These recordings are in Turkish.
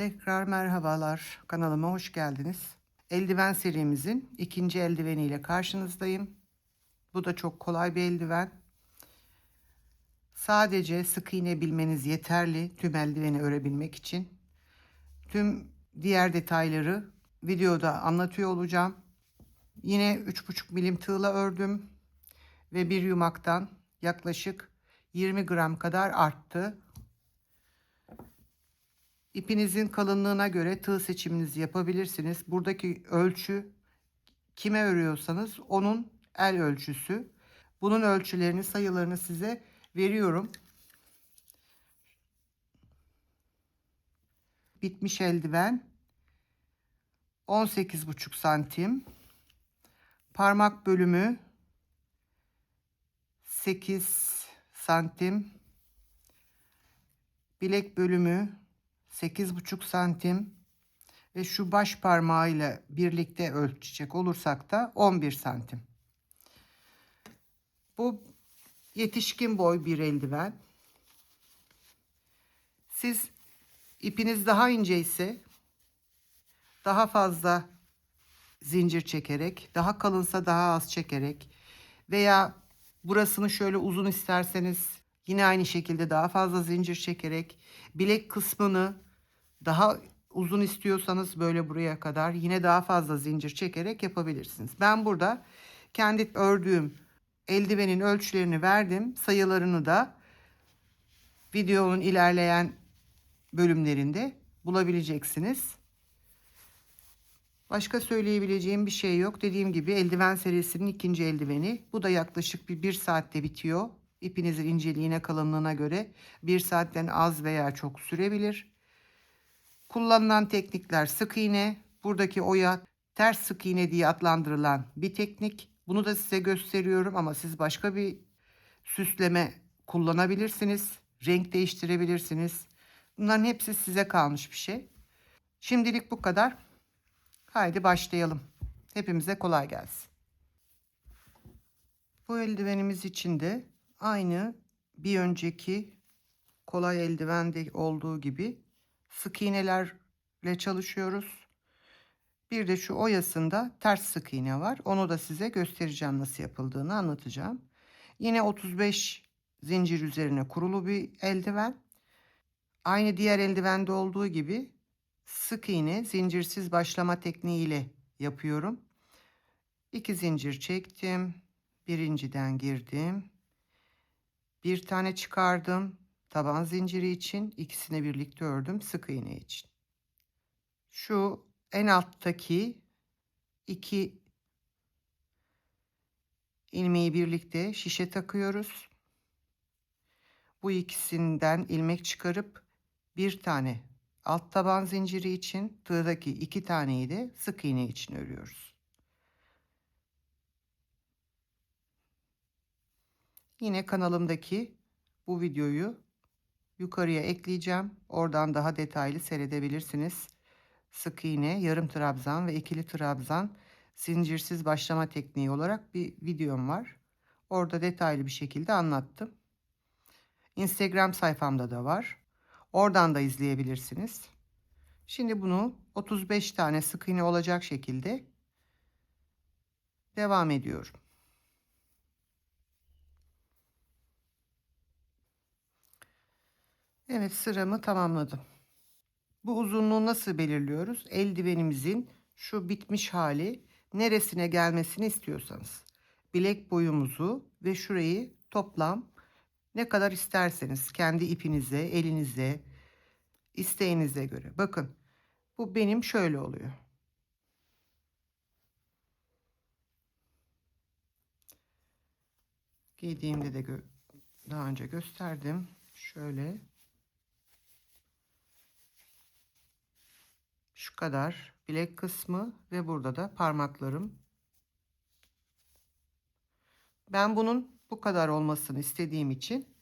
Tekrar merhabalar. Kanalıma hoş geldiniz. Eldiven serimizin ikinci eldiveniyle karşınızdayım. Bu da çok kolay bir eldiven. Sadece sık iğne bilmeniz yeterli tüm eldiveni örebilmek için. Tüm diğer detayları videoda anlatıyor olacağım. Yine 3,5 milim tığla ördüm ve bir yumaktan yaklaşık 20 gram kadar arttı. İpinizin kalınlığına göre tığ seçiminizi yapabilirsiniz. Buradaki ölçü kime örüyorsanız onun el ölçüsü. Bunun ölçülerini, sayılarını size veriyorum. Bitmiş eldiven 18,5 santim. Parmak bölümü 8 santim. Bilek bölümü 8,5 santim ve şu baş parmağıyla birlikte ölçecek olursak da 11 santim. Bu yetişkin boy bir eldiven. Siz ipiniz daha ince ise daha fazla zincir çekerek, daha kalınsa daha az çekerek veya burasını şöyle uzun isterseniz yine aynı şekilde daha fazla zincir çekerek bilek kısmını daha uzun istiyorsanız böyle buraya kadar yine daha fazla zincir çekerek yapabilirsiniz. Ben burada kendi ördüğüm eldivenin ölçülerini verdim. Sayılarını da videonun ilerleyen bölümlerinde bulabileceksiniz. Başka söyleyebileceğim bir şey yok. Dediğim gibi eldiven serisinin ikinci eldiveni. Bu da yaklaşık bir, bir saatte bitiyor. İpinizin inceliğine kalınlığına göre bir saatten az veya çok sürebilir. Kullanılan teknikler sık iğne. Buradaki oya ters sık iğne diye adlandırılan bir teknik. Bunu da size gösteriyorum ama siz başka bir süsleme kullanabilirsiniz. Renk değiştirebilirsiniz. Bunların hepsi size kalmış bir şey. Şimdilik bu kadar. Haydi başlayalım. Hepimize kolay gelsin. Bu eldivenimiz için de aynı bir önceki kolay eldivende olduğu gibi sık iğnelerle çalışıyoruz. Bir de şu oyasında ters sık iğne var. Onu da size göstereceğim nasıl yapıldığını anlatacağım. Yine 35 zincir üzerine kurulu bir eldiven. Aynı diğer eldivende olduğu gibi sık iğne zincirsiz başlama tekniği ile yapıyorum. İki zincir çektim. Birinciden girdim. Bir tane çıkardım. Taban zinciri için ikisini birlikte ördüm sık iğne için. Şu en alttaki iki ilmeği birlikte şişe takıyoruz. Bu ikisinden ilmek çıkarıp bir tane alt taban zinciri için tığdaki iki taneyi de sık iğne için örüyoruz. Yine kanalımdaki bu videoyu yukarıya ekleyeceğim. Oradan daha detaylı seyredebilirsiniz. Sık iğne, yarım trabzan ve ikili trabzan zincirsiz başlama tekniği olarak bir videom var. Orada detaylı bir şekilde anlattım. Instagram sayfamda da var. Oradan da izleyebilirsiniz. Şimdi bunu 35 tane sık iğne olacak şekilde devam ediyorum. Evet sıramı tamamladım. Bu uzunluğu nasıl belirliyoruz? Eldivenimizin şu bitmiş hali neresine gelmesini istiyorsanız. Bilek boyumuzu ve şurayı toplam ne kadar isterseniz kendi ipinize, elinize, isteğinize göre. Bakın bu benim şöyle oluyor. Giydiğimde de daha önce gösterdim. Şöyle. Şu kadar bilek kısmı ve burada da parmaklarım. Ben bunun bu kadar olmasını istediğim için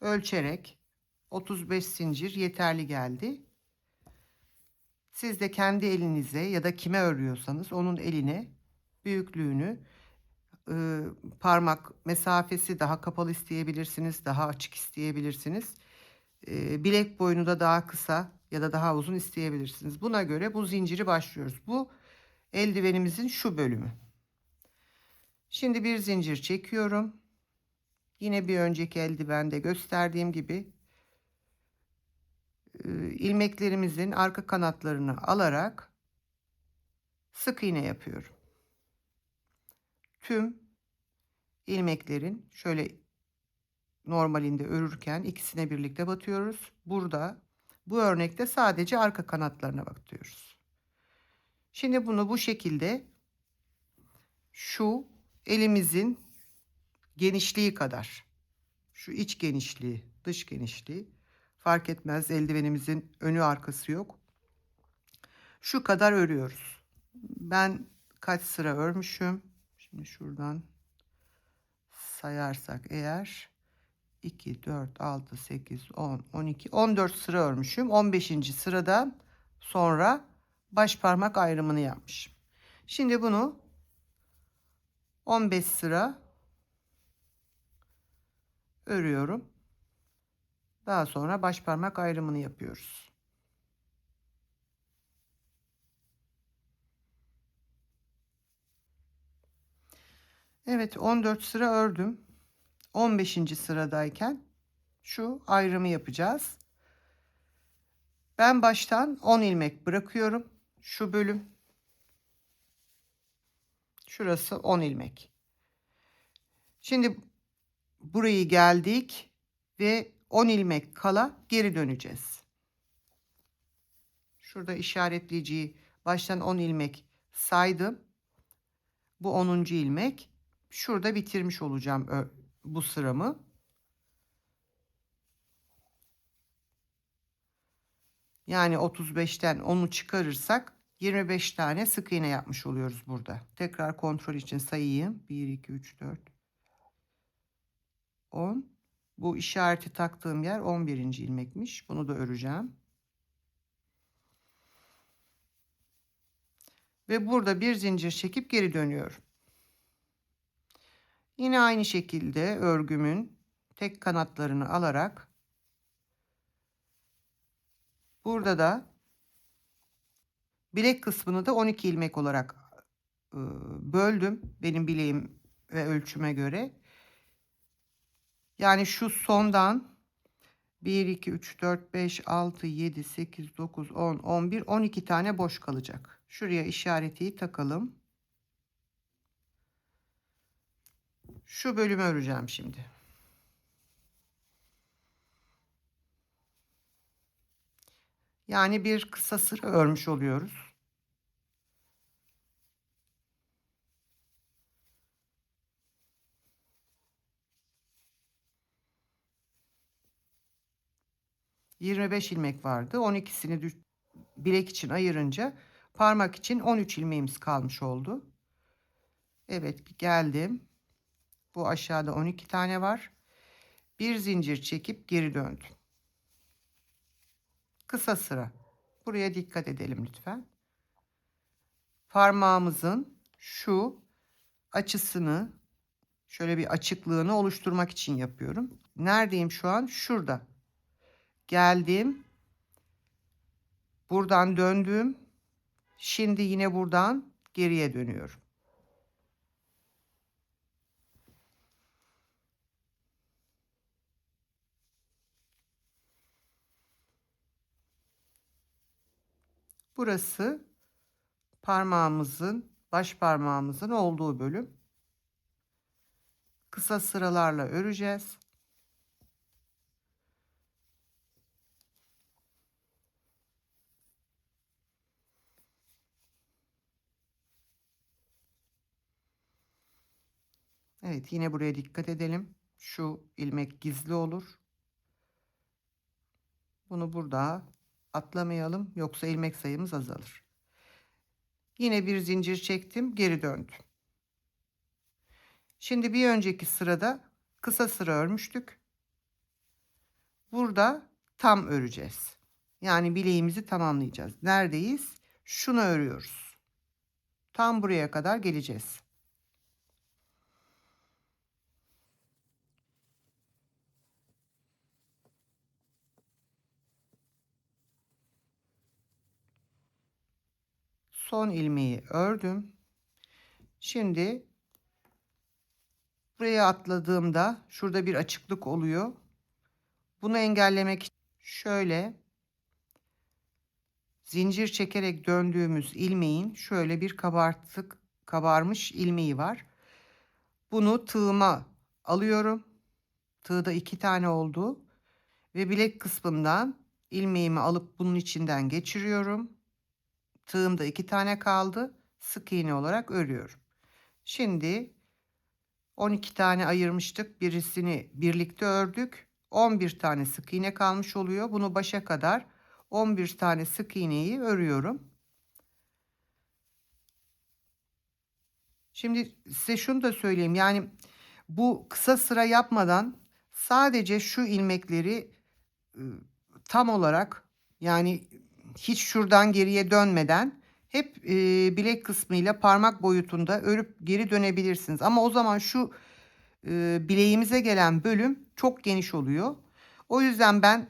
ölçerek 35 zincir yeterli geldi. Siz de kendi elinize ya da kime örüyorsanız onun eline büyüklüğünü e, parmak mesafesi daha kapalı isteyebilirsiniz, daha açık isteyebilirsiniz. E, bilek boyunu da daha kısa ya da daha uzun isteyebilirsiniz. Buna göre bu zinciri başlıyoruz. Bu eldivenimizin şu bölümü. Şimdi bir zincir çekiyorum. Yine bir önceki eldivende gösterdiğim gibi e, ilmeklerimizin arka kanatlarını alarak sık iğne yapıyorum. Tüm ilmeklerin şöyle normalinde örürken ikisine birlikte batıyoruz. Burada bu örnekte sadece arka kanatlarına batıyoruz. Şimdi bunu bu şekilde şu elimizin genişliği kadar şu iç genişliği, dış genişliği fark etmez eldivenimizin önü arkası yok. Şu kadar örüyoruz. Ben kaç sıra örmüşüm? Şimdi şuradan sayarsak eğer 2, 4, 6, 8, 10, 12, 14 sıra örmüşüm. 15. sıradan sonra baş parmak ayrımını yapmışım. Şimdi bunu 15 sıra örüyorum. Daha sonra baş parmak ayrımını yapıyoruz. Evet 14 sıra ördüm. 15. sıradayken şu ayrımı yapacağız. Ben baştan 10 ilmek bırakıyorum. Şu bölüm. Şurası 10 ilmek. Şimdi burayı geldik ve 10 ilmek kala geri döneceğiz. Şurada işaretleyiciyi baştan 10 ilmek saydım. Bu 10. ilmek. Şurada bitirmiş olacağım bu sıramı. Yani 35'ten 10'u çıkarırsak 25 tane sık iğne yapmış oluyoruz burada. Tekrar kontrol için sayayım. 1, 2, 3, 4, 10. Bu işareti taktığım yer 11. ilmekmiş. Bunu da öreceğim. Ve burada bir zincir çekip geri dönüyorum. Yine aynı şekilde örgümün tek kanatlarını alarak burada da bilek kısmını da 12 ilmek olarak böldüm. Benim bileğim ve ölçüme göre. Yani şu sondan 1, 2, 3, 4, 5, 6, 7, 8, 9, 10, 11, 12 tane boş kalacak. Şuraya işareti takalım. Şu bölümü öreceğim şimdi. Yani bir kısa sıra örmüş oluyoruz. 25 ilmek vardı. 12'sini bilek için ayırınca parmak için 13 ilmeğimiz kalmış oldu. Evet geldim. Bu aşağıda 12 tane var. Bir zincir çekip geri döndüm. Kısa sıra. Buraya dikkat edelim lütfen. Parmağımızın şu açısını şöyle bir açıklığını oluşturmak için yapıyorum. Neredeyim şu an? Şurada geldim. Buradan döndüm. Şimdi yine buradan geriye dönüyorum. Burası parmağımızın, baş parmağımızın olduğu bölüm. Kısa sıralarla öreceğiz. Evet yine buraya dikkat edelim. Şu ilmek gizli olur. Bunu burada atlamayalım yoksa ilmek sayımız azalır. Yine bir zincir çektim geri döndüm. Şimdi bir önceki sırada kısa sıra örmüştük. Burada tam öreceğiz. Yani bileğimizi tamamlayacağız. Neredeyiz? Şunu örüyoruz. Tam buraya kadar geleceğiz. Son ilmeği ördüm. Şimdi buraya atladığımda şurada bir açıklık oluyor. Bunu engellemek için şöyle zincir çekerek döndüğümüz ilmeğin şöyle bir kabartık kabarmış ilmeği var. Bunu tığıma alıyorum. Tığda iki tane oldu ve bilek kısmından ilmeğimi alıp bunun içinden geçiriyorum. Tığımda iki tane kaldı. Sık iğne olarak örüyorum. Şimdi 12 tane ayırmıştık. Birisini birlikte ördük. 11 tane sık iğne kalmış oluyor. Bunu başa kadar 11 tane sık iğneyi örüyorum. Şimdi size şunu da söyleyeyim. Yani bu kısa sıra yapmadan sadece şu ilmekleri ıı, tam olarak yani hiç şuradan geriye dönmeden hep e, bilek kısmıyla parmak boyutunda örüp geri dönebilirsiniz. Ama o zaman şu e, bileğimize gelen bölüm çok geniş oluyor. O yüzden ben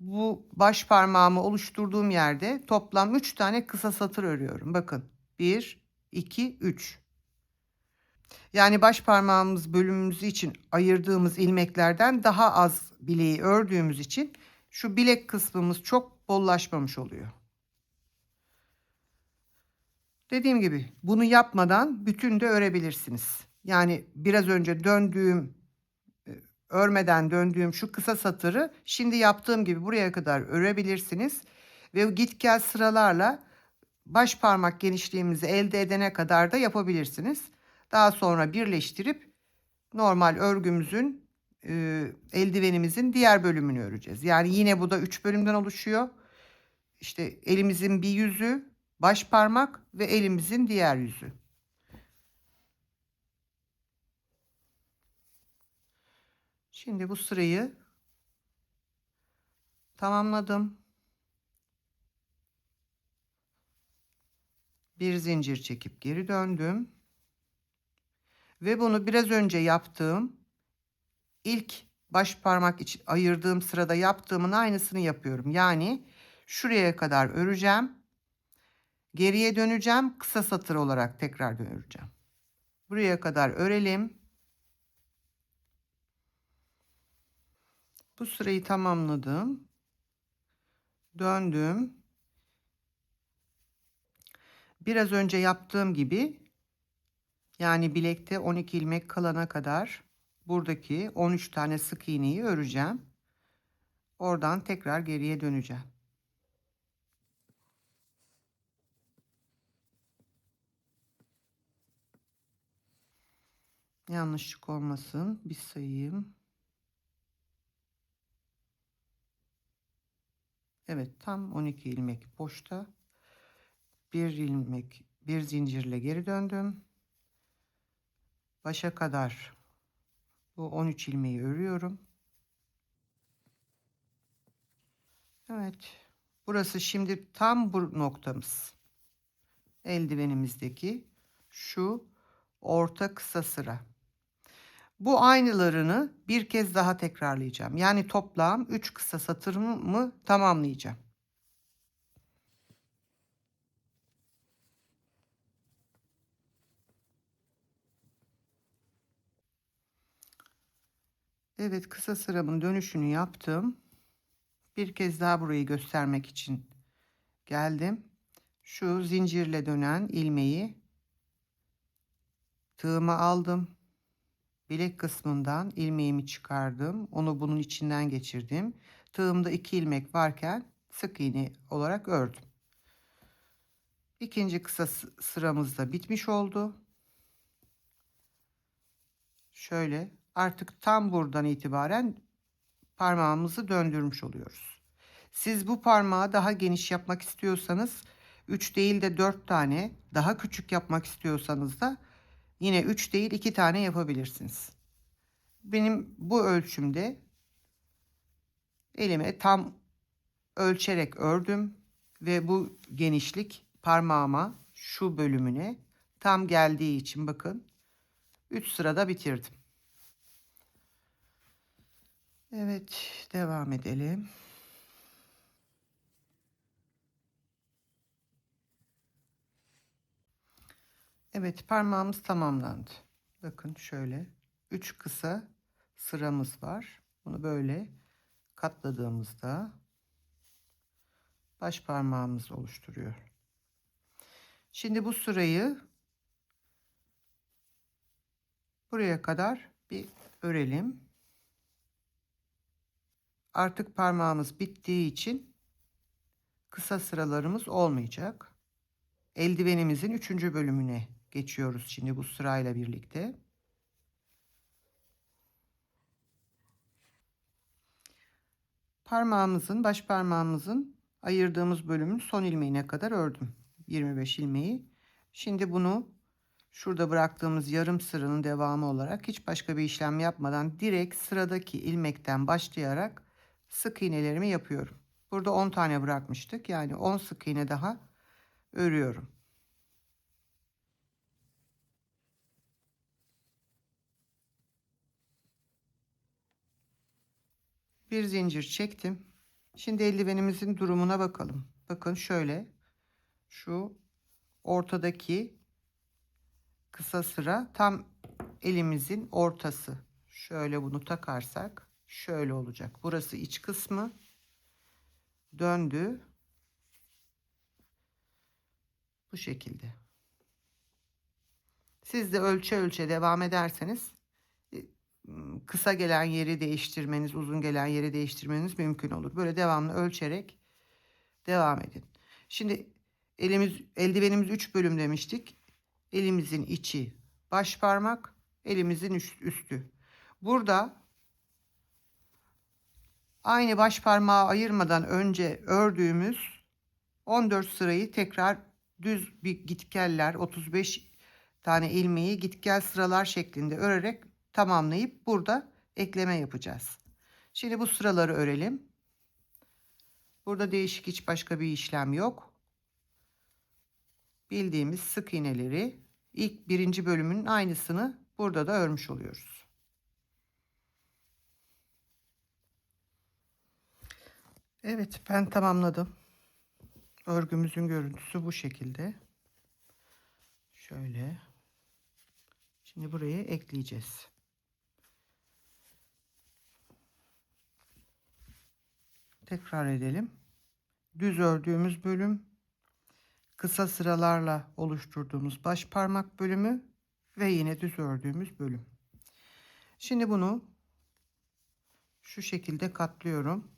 bu baş parmağımı oluşturduğum yerde toplam 3 tane kısa satır örüyorum. Bakın 1, 2, 3. Yani baş parmağımız bölümümüz için ayırdığımız ilmeklerden daha az bileği ördüğümüz için şu bilek kısmımız çok bollaşmamış oluyor. Dediğim gibi bunu yapmadan bütün de örebilirsiniz. Yani biraz önce döndüğüm e, örmeden döndüğüm şu kısa satırı şimdi yaptığım gibi buraya kadar örebilirsiniz. Ve git gel sıralarla baş parmak genişliğimizi elde edene kadar da yapabilirsiniz. Daha sonra birleştirip normal örgümüzün e, eldivenimizin diğer bölümünü öreceğiz. Yani yine bu da 3 bölümden oluşuyor. İşte elimizin bir yüzü, baş parmak ve elimizin diğer yüzü. Şimdi bu sırayı tamamladım. Bir zincir çekip geri döndüm. Ve bunu biraz önce yaptığım ilk baş parmak için ayırdığım sırada yaptığımın aynısını yapıyorum. Yani şuraya kadar öreceğim. Geriye döneceğim. Kısa satır olarak tekrar öreceğim. Buraya kadar örelim. Bu sırayı tamamladım. Döndüm. Biraz önce yaptığım gibi yani bilekte 12 ilmek kalana kadar buradaki 13 tane sık iğneyi öreceğim. Oradan tekrar geriye döneceğim. Yanlışlık olmasın. Bir sayayım. Evet tam 12 ilmek boşta. Bir ilmek bir zincirle geri döndüm. Başa kadar bu 13 ilmeği örüyorum. Evet. Burası şimdi tam bu noktamız. Eldivenimizdeki şu orta kısa sıra. Bu aynılarını bir kez daha tekrarlayacağım. Yani toplam 3 kısa satırımı tamamlayacağım. Evet kısa sıramın dönüşünü yaptım. Bir kez daha burayı göstermek için geldim. Şu zincirle dönen ilmeği tığıma aldım. Bilek kısmından ilmeğimi çıkardım. Onu bunun içinden geçirdim. Tığımda iki ilmek varken sık iğne olarak ördüm. İkinci kısa sıramız da bitmiş oldu. Şöyle artık tam buradan itibaren parmağımızı döndürmüş oluyoruz. Siz bu parmağı daha geniş yapmak istiyorsanız 3 değil de 4 tane daha küçük yapmak istiyorsanız da yine 3 değil 2 tane yapabilirsiniz. Benim bu ölçümde elime tam ölçerek ördüm ve bu genişlik parmağıma şu bölümüne tam geldiği için bakın 3 sırada bitirdim. Evet, devam edelim. Evet parmağımız tamamlandı. Bakın şöyle 3 kısa sıramız var. Bunu böyle katladığımızda baş parmağımız oluşturuyor. Şimdi bu sırayı buraya kadar bir örelim. Artık parmağımız bittiği için kısa sıralarımız olmayacak. Eldivenimizin üçüncü bölümüne geçiyoruz şimdi bu sırayla birlikte. Parmağımızın, baş parmağımızın ayırdığımız bölümün son ilmeğine kadar ördüm. 25 ilmeği. Şimdi bunu şurada bıraktığımız yarım sıranın devamı olarak hiç başka bir işlem yapmadan direkt sıradaki ilmekten başlayarak sık iğnelerimi yapıyorum. Burada 10 tane bırakmıştık. Yani 10 sık iğne daha örüyorum. Bir zincir çektim. Şimdi eldivenimizin durumuna bakalım. Bakın şöyle. Şu ortadaki kısa sıra tam elimizin ortası. Şöyle bunu takarsak şöyle olacak. Burası iç kısmı. Döndü. Bu şekilde. Siz de ölçe ölçe devam ederseniz kısa gelen yeri değiştirmeniz, uzun gelen yeri değiştirmeniz mümkün olur. Böyle devamlı ölçerek devam edin. Şimdi elimiz eldivenimiz 3 bölüm demiştik. Elimizin içi baş parmak, elimizin üstü. Burada aynı baş parmağı ayırmadan önce ördüğümüz 14 sırayı tekrar düz bir gitgeller 35 tane ilmeği gitgel sıralar şeklinde örerek tamamlayıp burada ekleme yapacağız. Şimdi bu sıraları örelim. Burada değişik hiç başka bir işlem yok. Bildiğimiz sık iğneleri ilk birinci bölümün aynısını burada da örmüş oluyoruz. Evet ben tamamladım. Örgümüzün görüntüsü bu şekilde. Şöyle. Şimdi buraya ekleyeceğiz. Tekrar edelim. Düz ördüğümüz bölüm, kısa sıralarla oluşturduğumuz baş parmak bölümü ve yine düz ördüğümüz bölüm. Şimdi bunu şu şekilde katlıyorum.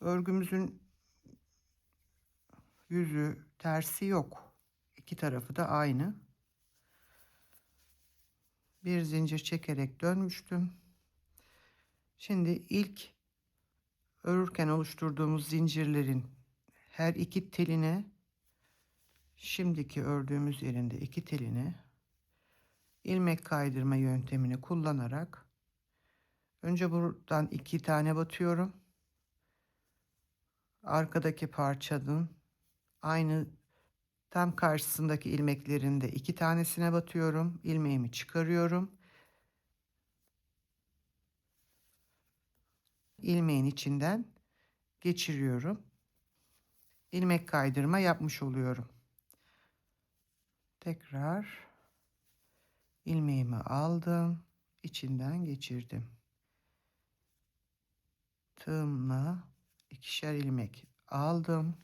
Örgümüzün yüzü tersi yok. İki tarafı da aynı. Bir zincir çekerek dönmüştüm. Şimdi ilk örürken oluşturduğumuz zincirlerin her iki teline şimdiki ördüğümüz yerinde iki teline ilmek kaydırma yöntemini kullanarak önce buradan iki tane batıyorum arkadaki parçanın aynı tam karşısındaki ilmeklerinde iki tanesine batıyorum ilmeğimi çıkarıyorum ilmeğin içinden geçiriyorum. ilmek kaydırma yapmış oluyorum. Tekrar ilmeğimi aldım, içinden geçirdim. Tığımla ikişer ilmek aldım.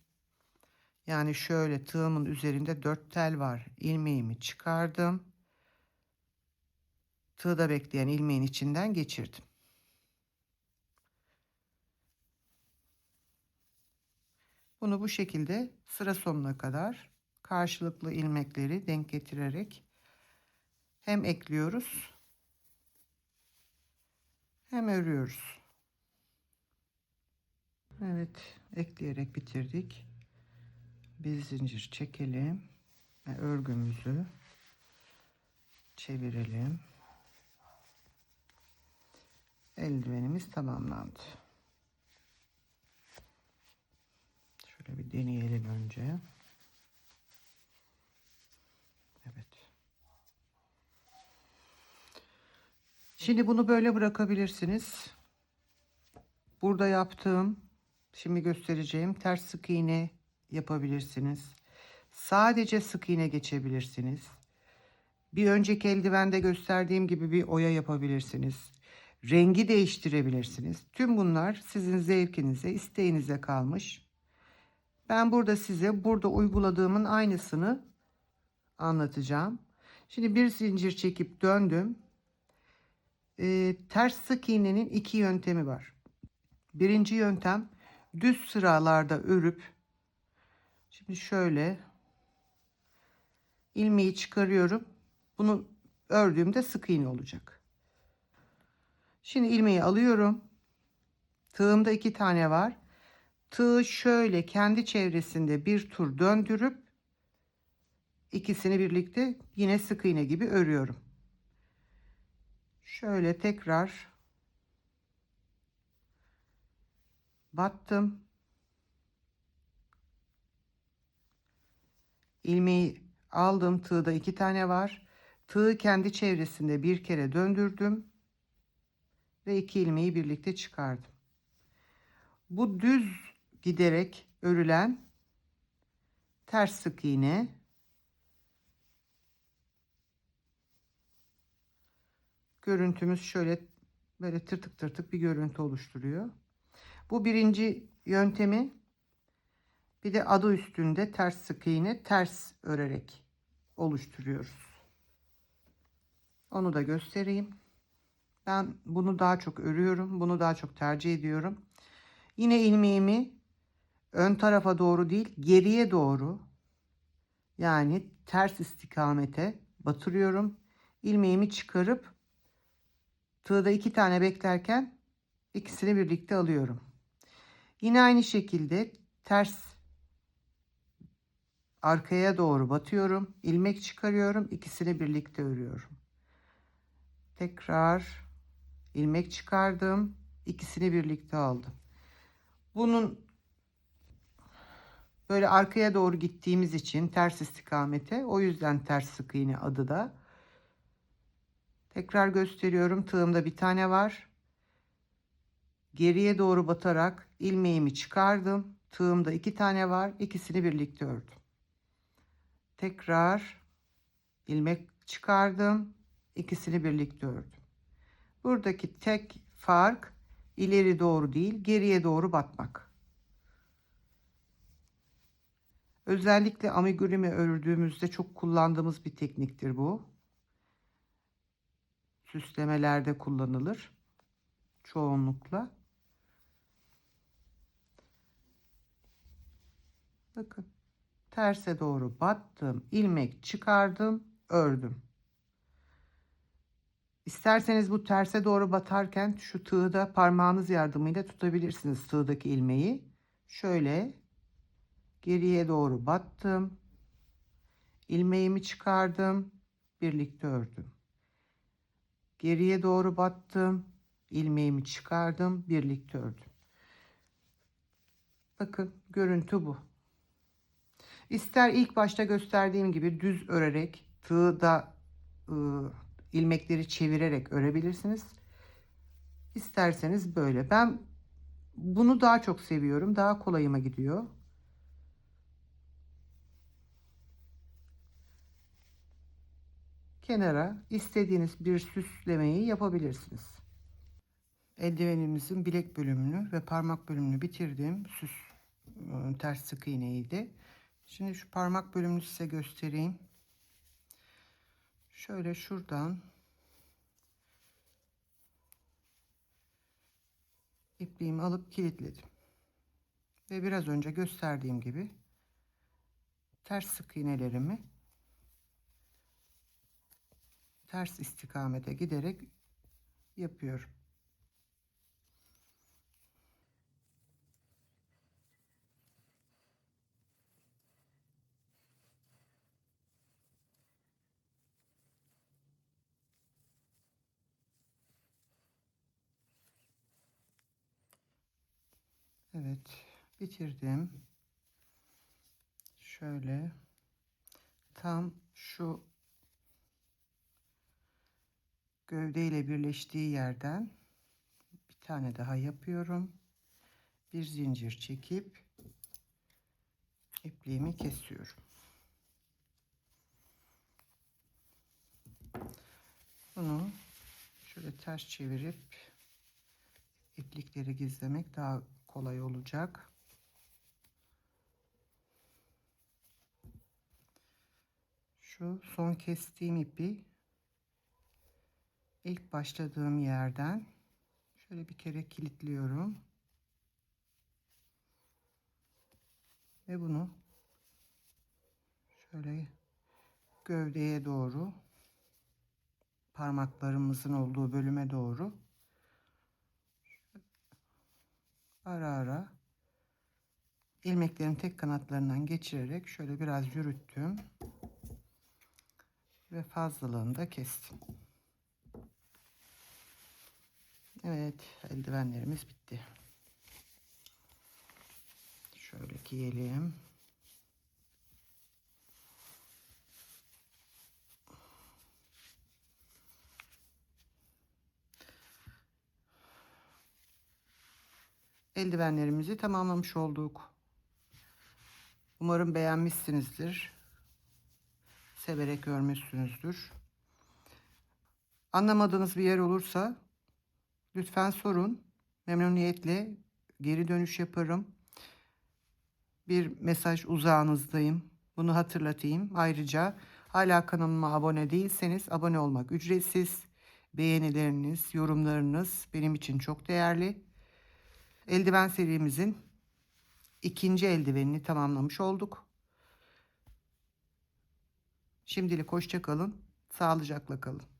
Yani şöyle tığımın üzerinde dört tel var. ilmeğimi çıkardım. Tığda bekleyen ilmeğin içinden geçirdim. Bunu bu şekilde sıra sonuna kadar karşılıklı ilmekleri denk getirerek hem ekliyoruz hem örüyoruz. Evet, ekleyerek bitirdik. Bir zincir çekelim ve örgümüzü çevirelim. Eldivenimiz tamamlandı. Şöyle bir deneyelim önce. Evet. Şimdi bunu böyle bırakabilirsiniz. Burada yaptığım, şimdi göstereceğim ters sık iğne yapabilirsiniz. Sadece sık iğne geçebilirsiniz. Bir önceki eldivende gösterdiğim gibi bir oya yapabilirsiniz. Rengi değiştirebilirsiniz. Tüm bunlar sizin zevkinize, isteğinize kalmış. Ben burada size burada uyguladığımın aynısını anlatacağım. Şimdi bir zincir çekip döndüm. Ee, ters sık iğnenin iki yöntemi var. Birinci yöntem düz sıralarda örüp şimdi şöyle ilmeği çıkarıyorum. Bunu ördüğümde sık iğne olacak. Şimdi ilmeği alıyorum. Tığımda iki tane var. Tığı şöyle kendi çevresinde bir tur döndürüp ikisini birlikte yine sık iğne gibi örüyorum. Şöyle tekrar battım. ilmeği aldım. Tığda iki tane var. Tığı kendi çevresinde bir kere döndürdüm. Ve iki ilmeği birlikte çıkardım. Bu düz giderek örülen ters sık iğne. Görüntümüz şöyle böyle tırtık tırtık bir görüntü oluşturuyor. Bu birinci yöntemi bir de adı üstünde ters sık iğne ters örerek oluşturuyoruz. Onu da göstereyim. Ben bunu daha çok örüyorum. Bunu daha çok tercih ediyorum. Yine ilmeğimi ön tarafa doğru değil geriye doğru yani ters istikamete batırıyorum. İlmeğimi çıkarıp tığda iki tane beklerken ikisini birlikte alıyorum. Yine aynı şekilde ters arkaya doğru batıyorum. ilmek çıkarıyorum. ikisini birlikte örüyorum. Tekrar ilmek çıkardım. ikisini birlikte aldım. Bunun böyle arkaya doğru gittiğimiz için ters istikamete o yüzden ters sık iğne adı da. Tekrar gösteriyorum. Tığımda bir tane var. Geriye doğru batarak ilmeğimi çıkardım. Tığımda iki tane var. İkisini birlikte ördüm. Tekrar ilmek çıkardım. İkisini birlikte ördüm. Buradaki tek fark ileri doğru değil, geriye doğru batmak. Özellikle amigurumi ördüğümüzde çok kullandığımız bir tekniktir bu. Süslemelerde kullanılır çoğunlukla. Bakın terse doğru battım, ilmek çıkardım, ördüm. İsterseniz bu terse doğru batarken şu tığı da parmağınız yardımıyla tutabilirsiniz tığdaki ilmeği. Şöyle geriye doğru battım. ilmeğimi çıkardım. Birlikte ördüm. Geriye doğru battım. ilmeğimi çıkardım. Birlikte ördüm. Bakın görüntü bu. İster ilk başta gösterdiğim gibi düz örerek tığda ıı, ilmekleri çevirerek örebilirsiniz. İsterseniz böyle. Ben bunu daha çok seviyorum. Daha kolayıma gidiyor. Kenara istediğiniz bir süslemeyi yapabilirsiniz. Eldivenimizin bilek bölümünü ve parmak bölümünü bitirdim. Süs ıı, ters sık iğneydi. Şimdi şu parmak bölümünü size göstereyim. Şöyle şuradan ipliğimi alıp kilitledim. Ve biraz önce gösterdiğim gibi ters sık iğnelerimi ters istikamete giderek yapıyorum. Evet bitirdim. Şöyle tam şu gövdeyle birleştiği yerden bir tane daha yapıyorum. Bir zincir çekip ipliğimi kesiyorum. Bunu şöyle ters çevirip iplikleri gizlemek daha kolay olacak. Şu son kestiğim ipi ilk başladığım yerden şöyle bir kere kilitliyorum. Ve bunu şöyle gövdeye doğru parmaklarımızın olduğu bölüme doğru ara ara ilmeklerin tek kanatlarından geçirerek şöyle biraz yürüttüm ve fazlalığını da kestim. Evet, eldivenlerimiz bitti. Şöyle giyelim. Eldivenlerimizi tamamlamış olduk. Umarım beğenmişsinizdir. Severek örmüşsünüzdür. Anlamadığınız bir yer olursa lütfen sorun. Memnuniyetle geri dönüş yaparım. Bir mesaj uzağınızdayım. Bunu hatırlatayım. Ayrıca hala kanalıma abone değilseniz abone olmak ücretsiz. Beğenileriniz, yorumlarınız benim için çok değerli. Eldiven serimizin ikinci eldivenini tamamlamış olduk. Şimdilik hoşça kalın. Sağlıcakla kalın.